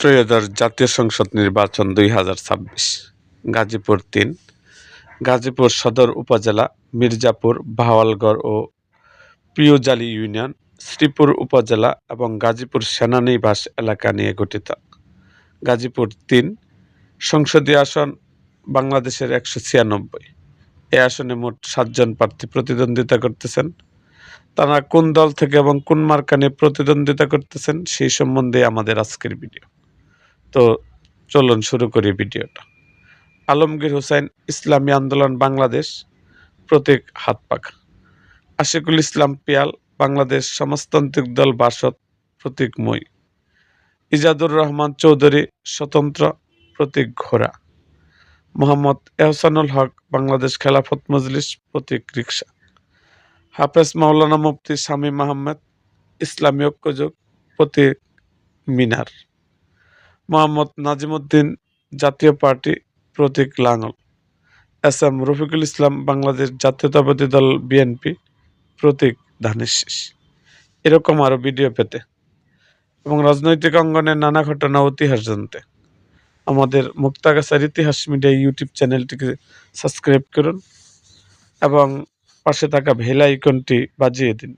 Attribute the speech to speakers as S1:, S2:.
S1: ত্রয়োদশ জাতীয় সংসদ নির্বাচন দুই হাজার ছাব্বিশ, গাজীপুর তিন, গাজীপুর সদর উপজেলা, মির্জাপুর ভাওয়ালগড় ও পিওজালি ইউনিয়ন, শ্রীপুর উপজেলা এবং গাজীপুর সেনানিবাস এলাকা নিয়ে গঠিত। গাজীপুর তিন, সংসদীয় আসন বাংলাদেশের একশো ছিয়ানব্বই। এ আসনে মোট সাতজন প্রার্থী প্রতিদ্বন্দ্বিতা করতেছেন। তারা কোন দল থেকে এবং কোন মার্কা নিয়ে প্রতিদ্বন্দ্বিতা করতেছেন সেই সম্বন্ধে আমাদের আজকের ভিডিও। তো চলুন শুরু করি ভিডিওটা। আলমগীর হোসেন, ইসলামী আন্দোলন বাংলাদেশ, প্রতীক হাত পাখা আশিকুল ইসলাম পিয়াল, বাংলাদেশ সমাজতান্ত্রিক দল বাসদ, প্রতীক মই। ইজাদুর রহমান চৌধুরী, স্বতন্ত্র, প্রতীক ঘোড়া। মোহাম্মদ এহসানুল হক, বাংলাদেশ খেলাফত মজলিস, প্রতীক রিক্সা হাফেজ মাওলানা মুফতি শামীম আহমেদ, ইসলামী ঐক্যযোগ, প্রতীক মিনার। মোহাম্মদ নাজিমুদ্দিন জাতীয় পার্টি প্রতীক লাঙল। S M Rafiqul Islam, Bangladesh Jatiyatabadi Dal BNP, প্রতীক ধানের শীষ। এরকম আরও ভিডিও পেতে এবং রাজনৈতিক অঙ্গনের নানা ঘটনা ইতিহাস জানতে। আমাদের মুক্তাগাছার ইতিহাস মিডিয়া ইউটিউব চ্যানেলটিকে সাবস্ক্রাইব করুন এবং পাশে থাকা ভেল আইকনটি বাজিয়ে দিন।